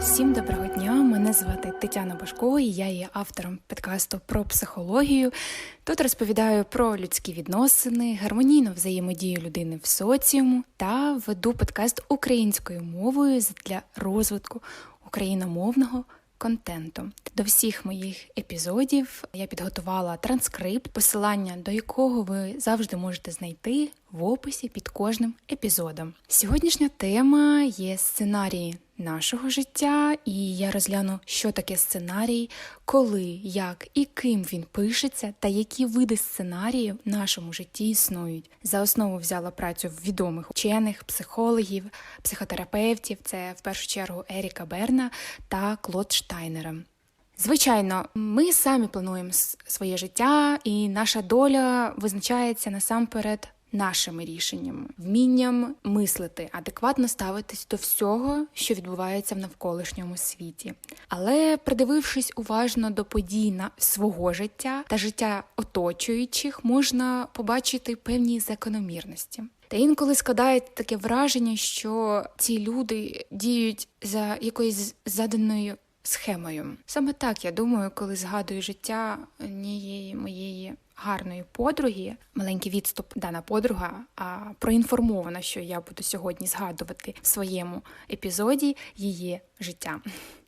Всім доброго дня! Мене звати Тетяна Башко, і я є автором подкасту про психологію. Тут розповідаю про людські відносини, гармонійну взаємодію людини в соціуму та веду подкаст українською мовою для розвитку україномовного контенту. До всіх моїх епізодів я підготувала транскрипт, посилання до якого ви завжди можете знайти в описі під кожним епізодом. Сьогоднішня тема є сценарії нашого життя, і я розгляну, що таке сценарій, коли, як і ким він пишеться, та які види сценаріїв в нашому житті існують. За основу взяла працю відомих вчених, психологів, психотерапевтів. Це в першу чергу Еріка Берна та Клод Штайнера. Звичайно, ми самі плануємо своє життя, і наша доля визначається насамперед нашими рішеннями, вмінням мислити, адекватно ставитись до всього, що відбувається в навколишньому світі. Але придивившись уважно до подій на свого життя та життя оточуючих, можна побачити певні закономірності. Та інколи складає таке враження, що ці люди діють за якоюсь заданою схемою. Саме так я думаю, коли згадую життя однієї моєї гарної подруги, маленький відступ дана подруга, а проінформована, що я буду сьогодні згадувати в своєму епізоді її життя.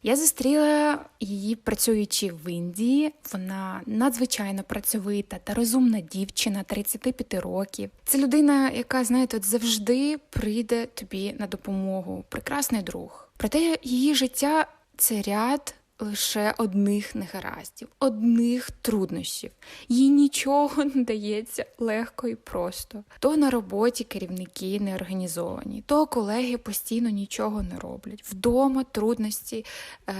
Я зустріла її, працюючи в Індії. Вона надзвичайно працьовита та розумна дівчина 35 років. Це людина, яка, знаєте, от завжди прийде тобі на допомогу. Прекрасний друг. Проте її життя це ряд лише одних негараздів, одних труднощів. Їй нічого не дається легко і просто. То на роботі керівники не організовані, то колеги постійно нічого не роблять. Вдома трудності е,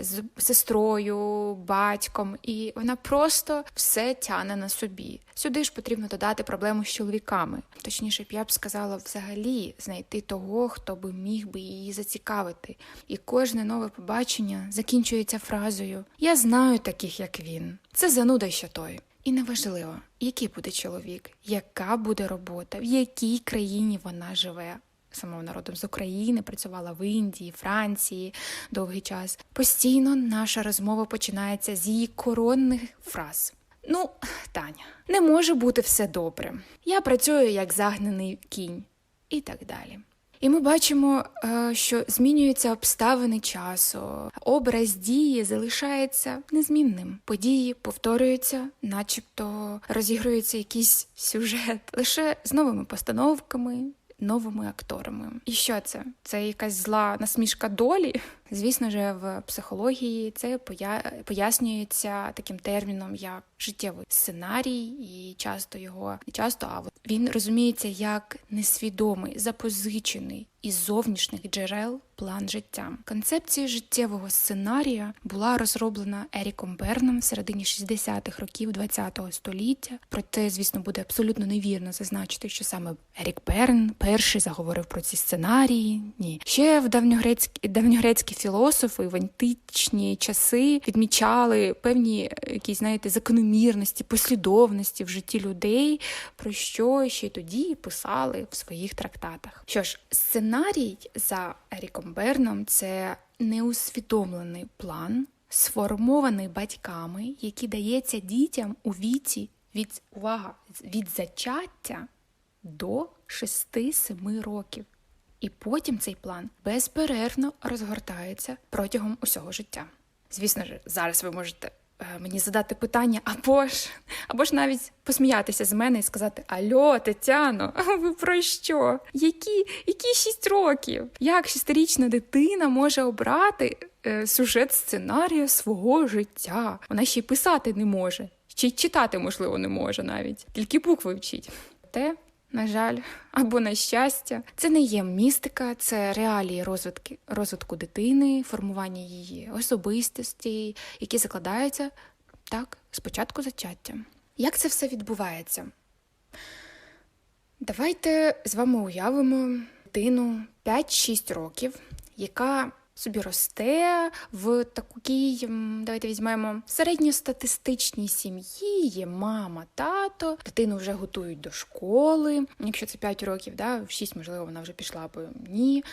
з сестрою, батьком, і вона просто все тяне на собі. Сюди ж потрібно додати проблему з чоловіками. Точніше, я б сказала, взагалі знайти того, хто би міг би її зацікавити. І кожне нове побачення закінчується фразою Я знаю таких, як він. Це зануда ще той. І неважливо, який буде чоловік, яка буде робота, в якій країні вона живе. Самого народом з України працювала в Індії, Франції довгий час. Постійно наша розмова починається з її коронних фраз. Ну, Таня, не може бути все добре. Я працюю як загнаний кінь і так далі. І ми бачимо, е, що змінюються обставини часу, образ дії залишається незмінним. Події повторюються, начебто розігрується якийсь сюжет лише з новими постановками. Новими акторами. І що це? Це якась зла насмішка долі? Звісно ж, в психології це пояснюється таким терміном, як життєвий сценарій, і часто його не часто, а він розуміється як несвідомий, запозичений із зовнішніх джерел план життя. Концепція життєвого сценарія була розроблена Еріком Берном в середині 60-х років ХХ століття. Проте, звісно, буде абсолютно невірно зазначити, що саме Ерік Берн перший заговорив про ці сценарії. Ні, ще в давньогрецькі давньогрецькі філософи в античні часи відмічали певні якісь, знаєте, закономірності, послідовності в житті людей, про що ще й тоді писали в своїх трактатах. Що ж, сценарій за Еріком Берном це неусвідомлений план, сформований батьками, який дається дітям у віці від увага від зачаття до 6-7 років. І потім цей план безперервно розгортається протягом усього життя. Звісно ж, зараз ви можете е, мені задати питання, або ж або ж навіть посміятися з мене і сказати: Альо, Тетяно, ви про що? Які які шість років? Як шестирічна дитина може обрати е, сюжет сценарію свого життя? Вона ще й писати не може, ще й читати, можливо, не може навіть, тільки букви вчить. Те на жаль, або на щастя, це не є містика, це реалії розвитки, розвитку дитини, формування її особистості, які закладаються так, спочатку зачаття. Як це все відбувається? Давайте з вами уявимо дитину 5-6 років, яка собі росте в такій, давайте візьмемо середньостатистичній сім'ї, є мама, тато, дитину вже готують до школи. Якщо це 5 років, да, в 6, можливо, вона вже пішла, бо ні.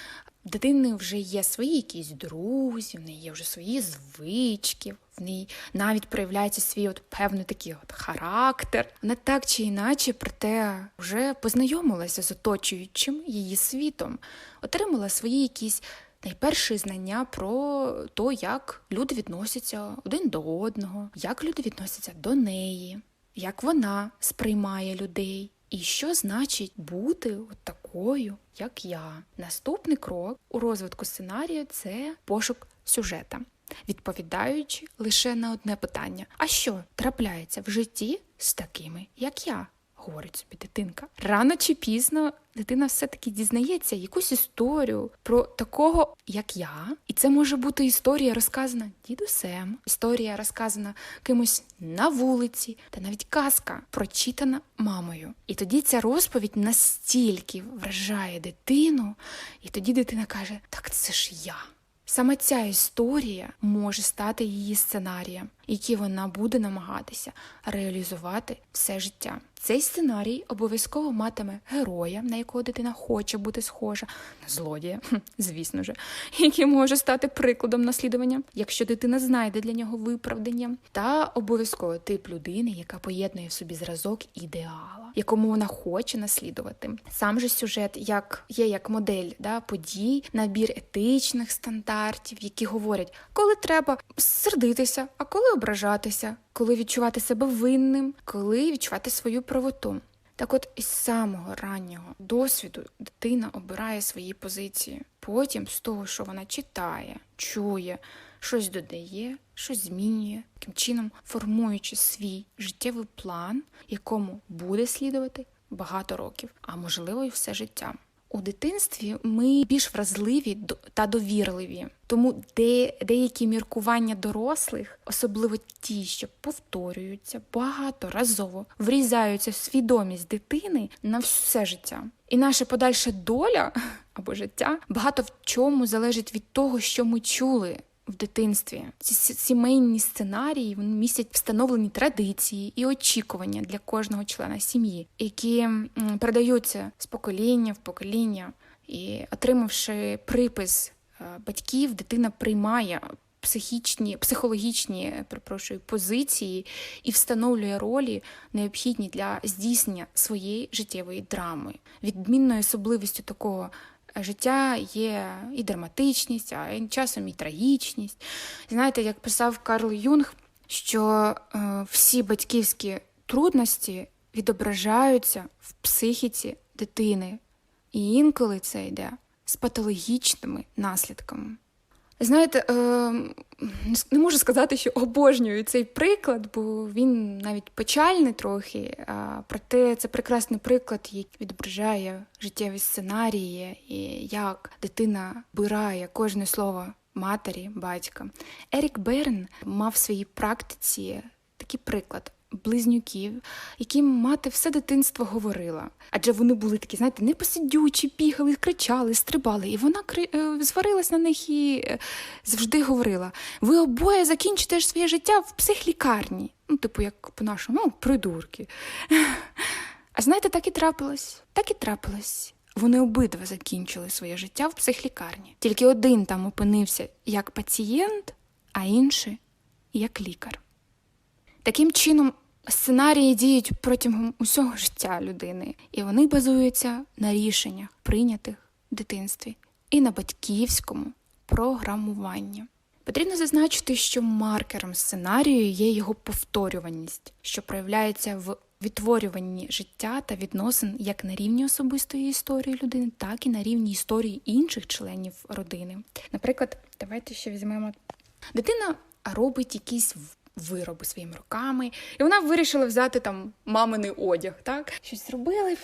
Дитини вже є свої якісь друзі, в неї є вже свої звички, в неї навіть проявляється свій от певний такий от характер. Вона так чи іначе, проте вже познайомилася з оточуючим її світом, отримала свої якісь найперші знання про те, як люди відносяться один до одного, як люди відносяться до неї, як вона сприймає людей. І що значить бути от такою, як я? Наступний крок у розвитку сценарію це пошук сюжета, відповідаючи лише на одне питання: а що трапляється в житті з такими, як я? Говорить собі дитинка. Рано чи пізно дитина все-таки дізнається якусь історію про такого, як я. І це може бути історія розказана дідусем, історія розказана кимось на вулиці, та навіть казка прочитана мамою. І тоді ця розповідь настільки вражає дитину, і тоді дитина каже: Так це ж я. Саме ця історія може стати її сценарієм, який вона буде намагатися реалізувати все життя. Цей сценарій обов'язково матиме героя, на якого дитина хоче бути схожа, злодія, звісно ж, який може стати прикладом наслідування, якщо дитина знайде для нього виправдання, та обов'язково тип людини, яка поєднує в собі зразок ідеала, якому вона хоче наслідувати. Сам же сюжет як є як модель да, подій, набір етичних стандартів, які говорять, коли треба сердитися, а коли ображатися, коли відчувати себе винним, коли відчувати свою правоту. Так от із самого раннього досвіду дитина обирає свої позиції. Потім з того, що вона читає, чує, щось додає, щось змінює, таким чином формуючи свій життєвий план, якому буде слідувати багато років, а можливо і все життя. У дитинстві ми більш вразливі та довірливі, тому де, деякі міркування дорослих, особливо ті, що повторюються багаторазово, врізаються в свідомість дитини на все життя. І наша подальша доля або життя багато в чому залежить від того, що ми чули в дитинстві. Ці сімейні сценарії вони містять встановлені традиції і очікування для кожного члена сім'ї, які передаються з покоління в покоління. І отримавши припис е, батьків, дитина приймає психічні, психологічні перепрошую, позиції і встановлює ролі, необхідні для здійснення своєї життєвої драми. Відмінною особливістю такого життя є і драматичність, а часом і трагічність. Знаєте, як писав Карл Юнг, що е, всі батьківські трудності відображаються в психіці дитини, і інколи це йде з патологічними наслідками. Знаєте, е, не можу сказати, що обожнюю цей приклад, бо він навіть печальний трохи. Проте це прекрасний приклад, який відображає життєві сценарії і як дитина бирає кожне слово матері, батька. Ерік Берн мав в своїй практиці такий приклад. Близнюків, яким мати все дитинство говорила. Адже вони були такі, знаєте, непосидючі, бігали, кричали, стрибали. І вона кри... е, зварилась на них і е, завжди говорила: ви обоє закінчите своє життя в психлікарні. Ну, типу, як по-нашому, ну, придурки. А знаєте, так і трапилось. Так і трапилось. Вони обидва закінчили своє життя в психлікарні. Тільки один там опинився як пацієнт, а інший як лікар. Таким чином, сценарії діють протягом усього життя людини, і вони базуються на рішеннях, прийнятих в дитинстві, і на батьківському програмуванні. Потрібно зазначити, що маркером сценарію є його повторюваність, що проявляється в відтворюванні життя та відносин як на рівні особистої історії людини, так і на рівні історії інших членів родини. Наприклад, давайте ще візьмемо дитина робить якісь вироби своїми руками, і вона вирішила взяти там маминий одяг, так? Щось зробила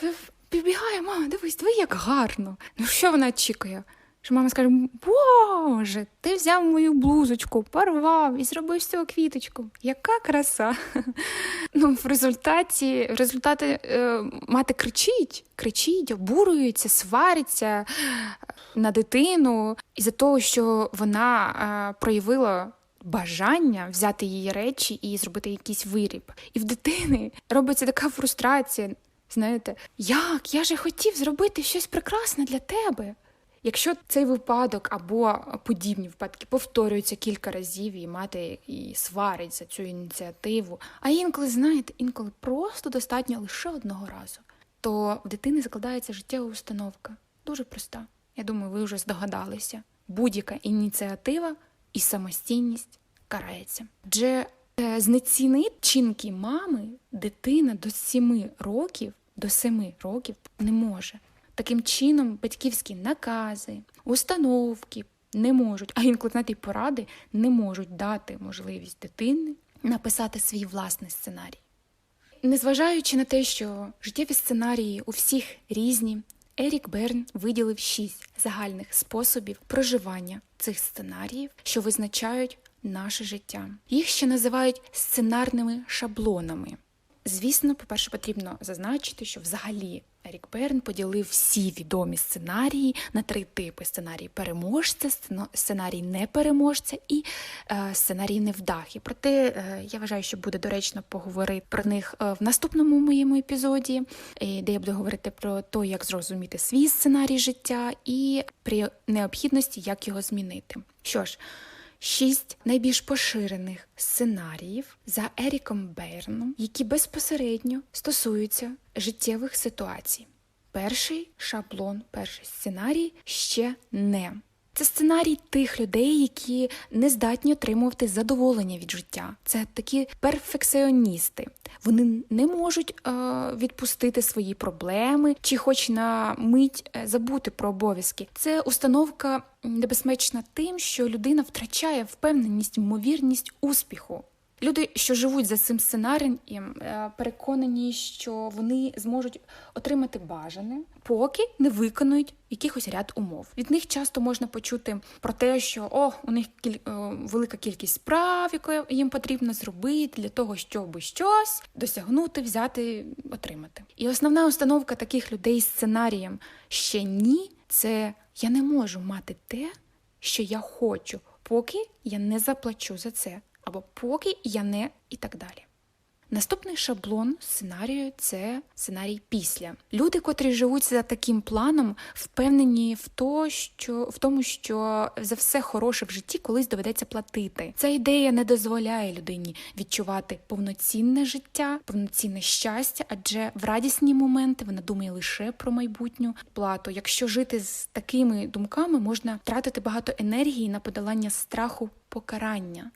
підбігає, мама, дивись, диви, як гарно. Ну що вона очікує? Що мама скаже: Боже, ти взяв мою блузочку, порвав і зробив з цього квіточку. Яка краса! Ну, в результаті, в результаті е, мати кричить, кричить, обурюється, свариться е, на дитину із-за того, що вона е, проявила бажання взяти її речі і зробити якийсь виріб. І в дитини робиться така фрустрація. Знаєте, як? Я же хотів зробити щось прекрасне для тебе. Якщо цей випадок або подібні випадки повторюються кілька разів, і мати і сварить за цю ініціативу, а інколи, знаєте, інколи просто достатньо лише одного разу, то в дитини закладається життєва установка. Дуже проста. Я думаю, ви вже здогадалися. Будь-яка ініціатива і самостійність карається. Адже е, знецінити чинки мами дитина до 7 років, до 7 років не може. Таким чином, батьківські накази, установки не можуть, а інколи знаєте, поради не можуть дати можливість дитини написати свій власний сценарій. Незважаючи на те, що життєві сценарії у всіх різні, Ерік Берн виділив шість загальних способів проживання цих сценаріїв, що визначають наше життя. Їх ще називають сценарними шаблонами. Звісно, по-перше, потрібно зазначити, що взагалі Ерік Берн поділив всі відомі сценарії на три типи: сценарій переможця, сценарій непереможця і е, сценарій невдахи. Проте е, я вважаю, що буде доречно поговорити про них е, в наступному моєму епізоді, де я буду говорити про те, як зрозуміти свій сценарій життя і при необхідності, як його змінити. Що ж, Шість найбільш поширених сценаріїв за Еріком Бейрном, які безпосередньо стосуються життєвих ситуацій. Перший шаблон, перший сценарій ще не. Це сценарій тих людей, які не здатні отримувати задоволення від життя. Це такі перфекціоністи. Вони не можуть е, відпустити свої проблеми чи, хоч на мить, е, забути про обов'язки. Це установка небезпечна тим, що людина втрачає впевненість, ймовірність успіху. Люди, що живуть за цим сценарієм, е, переконані, що вони зможуть отримати бажане, поки не виконують якихось ряд умов. Від них часто можна почути про те, що о, у них кіль... велика кількість справ, яку їм потрібно зробити для того, щоб щось досягнути, взяти, отримати. І основна установка таких людей з сценарієм ще ні, це я не можу мати те, що я хочу, поки я не заплачу за це або поки я не і так далі. Наступний шаблон сценарію це сценарій після. Люди, котрі живуть за таким планом, впевнені в то, що в тому, що за все хороше в житті колись доведеться платити. Ця ідея не дозволяє людині відчувати повноцінне життя, повноцінне щастя, адже в радісні моменти вона думає лише про майбутню плату. Якщо жити з такими думками, можна втратити багато енергії на подолання страху покарання.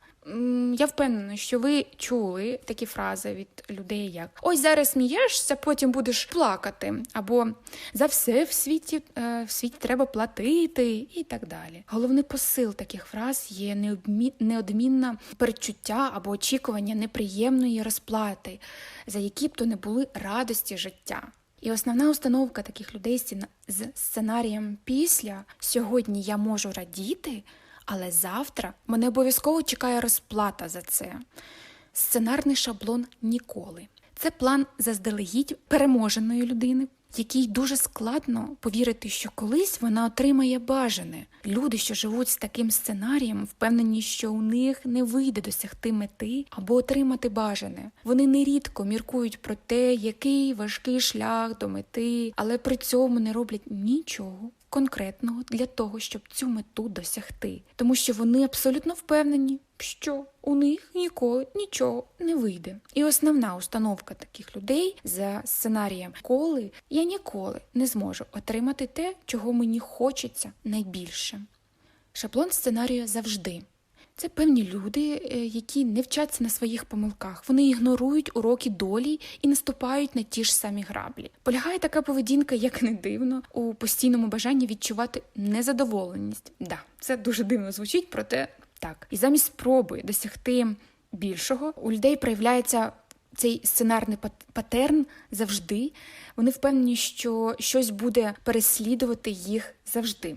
Я впевнена, що ви чули такі фрази від людей, як ось зараз смієшся, потім будеш плакати, або за все в світі е, в світі треба платити, і так далі. Головний посил таких фраз є неодмінне перечуття або очікування неприємної розплати, за які б то не були радості життя. І основна установка таких людей з сценарієм після сьогодні я можу радіти. Але завтра мене обов'язково чекає розплата за це. Сценарний шаблон ніколи. Це план заздалегідь переможеної людини, якій дуже складно повірити, що колись вона отримає бажане. Люди, що живуть з таким сценарієм, впевнені, що у них не вийде досягти мети або отримати бажане. Вони нерідко міркують про те, який важкий шлях до мети, але при цьому не роблять нічого конкретного для того, щоб цю мету досягти, тому що вони абсолютно впевнені, що у них ніколи нічого не вийде. І основна установка таких людей за сценарієм коли я ніколи не зможу отримати те, чого мені хочеться найбільше. Шаблон сценарію завжди. Це певні люди, е, які не вчаться на своїх помилках. Вони ігнорують уроки долі і наступають на ті ж самі граблі. Полягає така поведінка, як не дивно, у постійному бажанні відчувати незадоволеність. Да, це дуже дивно звучить, проте так. І замість спроби досягти більшого у людей проявляється. Цей сценарний патерн завжди. Вони впевнені, що щось буде переслідувати їх завжди.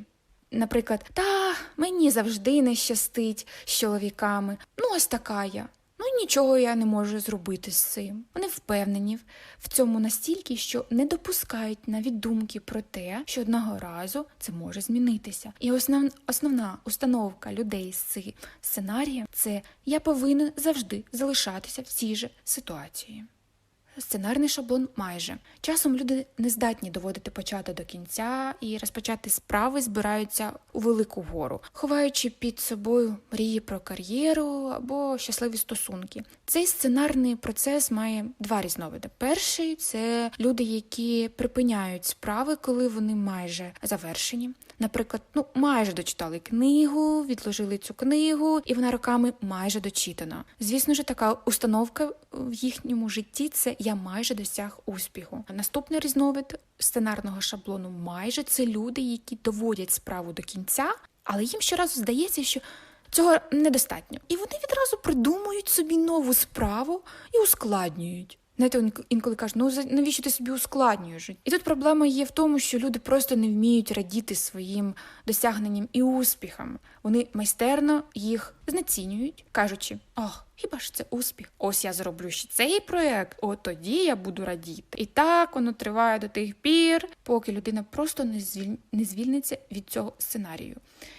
Наприклад, та мені завжди не щастить з чоловіками. Ну, ось така я. Ну нічого я не можу зробити з цим. Вони впевнені в цьому настільки, що не допускають навіть думки про те, що одного разу це може змінитися. І основ, основна установка людей з цим сценарієм це я повинен завжди залишатися в цій же ситуації. Сценарний шаблон майже. Часом люди не здатні доводити почати до кінця і розпочати справи збираються у велику гору, ховаючи під собою мрії про кар'єру або щасливі стосунки. Цей сценарний процес має два різновиди. Перший це люди, які припиняють справи, коли вони майже завершені. Наприклад, ну майже дочитали книгу, відложили цю книгу, і вона роками майже дочитана. Звісно ж, така установка в їхньому житті це я майже досяг успіху. Наступний різновид сценарного шаблону майже це люди, які доводять справу до кінця, але їм щоразу здається, що цього недостатньо. І вони відразу придумують собі нову справу і ускладнюють. Знаєте, інколи кажуть, ну навіщо ти собі ускладнюєш? життя? І тут проблема є в тому, що люди просто не вміють радіти своїм досягненням і успіхам. Вони майстерно їх знецінюють, кажучи: ах, хіба ж це успіх? Ось я зроблю ще цей проект, от тоді я буду радіти. І так воно триває до тих пір, поки людина просто не звіль... не звільниться від цього сценарію.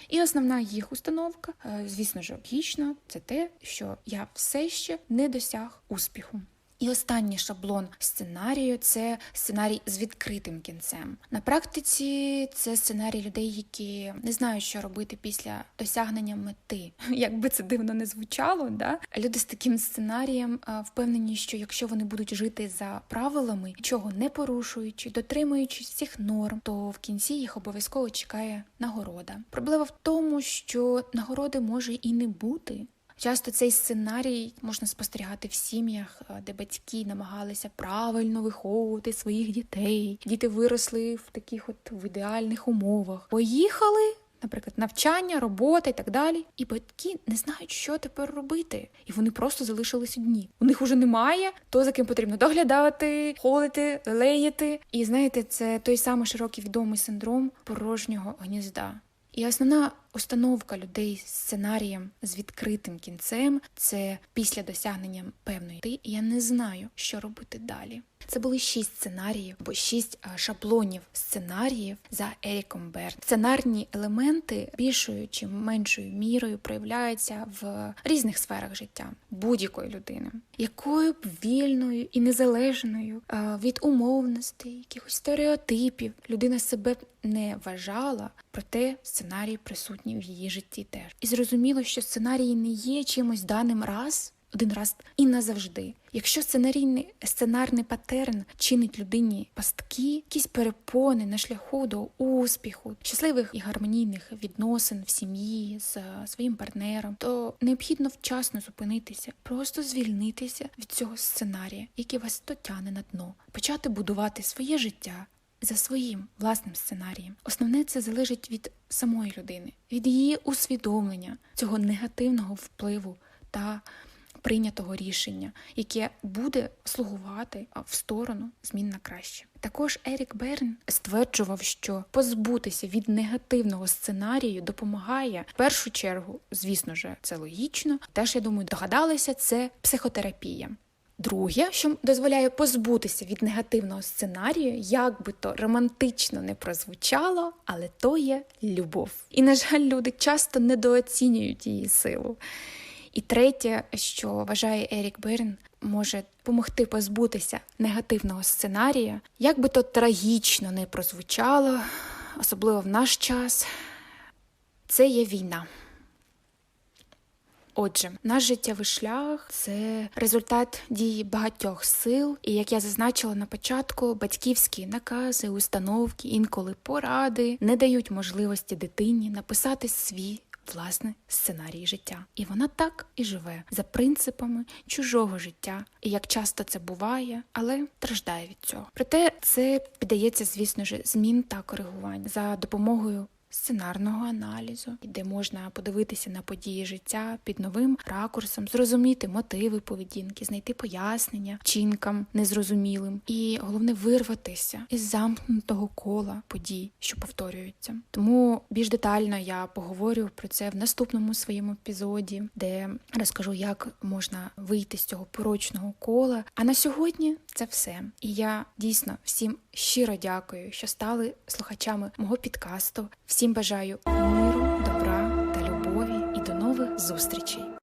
І основна їх установка, е, звісно ж, логічно, це те, що я все ще не досяг успіху. І останній шаблон сценарію це сценарій з відкритим кінцем. На практиці це сценарій людей, які не знають, що робити після досягнення мети. Як би це дивно не звучало, да? люди з таким сценарієм впевнені, що якщо вони будуть жити за правилами, нічого не порушуючи, дотримуючись всіх норм, то в кінці їх обов'язково чекає нагорода. Проблема в тому, що нагороди може і не бути. Часто цей сценарій можна спостерігати в сім'ях, е, де батьки намагалися правильно виховувати своїх дітей. Діти виросли в таких от в ідеальних умовах. Поїхали, наприклад, навчання, робота і так далі. І батьки не знають, що тепер робити. І вони просто залишились одні. У них уже немає то, за ким потрібно доглядати, холити, леяти. І знаєте, це той самий широкий відомий синдром порожнього гнізда. І основна установка людей з сценарієм з відкритим кінцем це після досягнення певної ти. Я не знаю, що робити далі. Це були шість сценаріїв або шість шаблонів сценаріїв за Еріком Берн. Сценарні елементи більшою чи меншою мірою проявляються в різних сферах життя будь-якої людини, якою б вільною і незалежною від умовностей, якихось стереотипів людина себе не вважала, проте сценарій присутній в її житті теж. І зрозуміло, що сценарії не є чимось даним раз. Один раз і назавжди. Якщо сценарійний сценарний патерн чинить людині пастки, якісь перепони на шляху до успіху, щасливих і гармонійних відносин в сім'ї з е, своїм партнером, то необхідно вчасно зупинитися, просто звільнитися від цього сценарія, який вас то тяне на дно, почати будувати своє життя, за своїм власним сценарієм. Основне це залежить від самої людини, від її усвідомлення цього негативного впливу та прийнятого рішення, яке буде слугувати в сторону змін на краще. Також Ерік Берн стверджував, що позбутися від негативного сценарію допомагає в першу чергу, звісно ж, це логічно. Теж я думаю, догадалися, це психотерапія. Друге, що дозволяє позбутися від негативного сценарію, як би то романтично не прозвучало, але то є любов. І, на жаль, люди часто недооцінюють її силу. І третє, що вважає Ерік Берн, може допомогти позбутися негативного сценарія, як би то трагічно не прозвучало, особливо в наш час, це є війна. Отже, наш життєвий шлях це результат дії багатьох сил, і як я зазначила на початку, батьківські накази, установки, інколи поради не дають можливості дитині написати свій. Власне, сценарій життя, і вона так і живе за принципами чужого життя, і як часто це буває, але страждає від цього. Проте це піддається, звісно ж, змін та коригувань за допомогою сценарного аналізу, де можна подивитися на події життя під новим ракурсом, зрозуміти мотиви поведінки, знайти пояснення вчинкам незрозумілим, і головне вирватися із замкнутого кола подій, що повторюються. Тому більш детально я поговорю про це в наступному своєму епізоді, де розкажу, як можна вийти з цього порочного кола. А на сьогодні це все. І я дійсно всім щиро дякую, що стали слухачами мого підкасту. Всім бажаю миру, добра та любові і до нових зустрічей.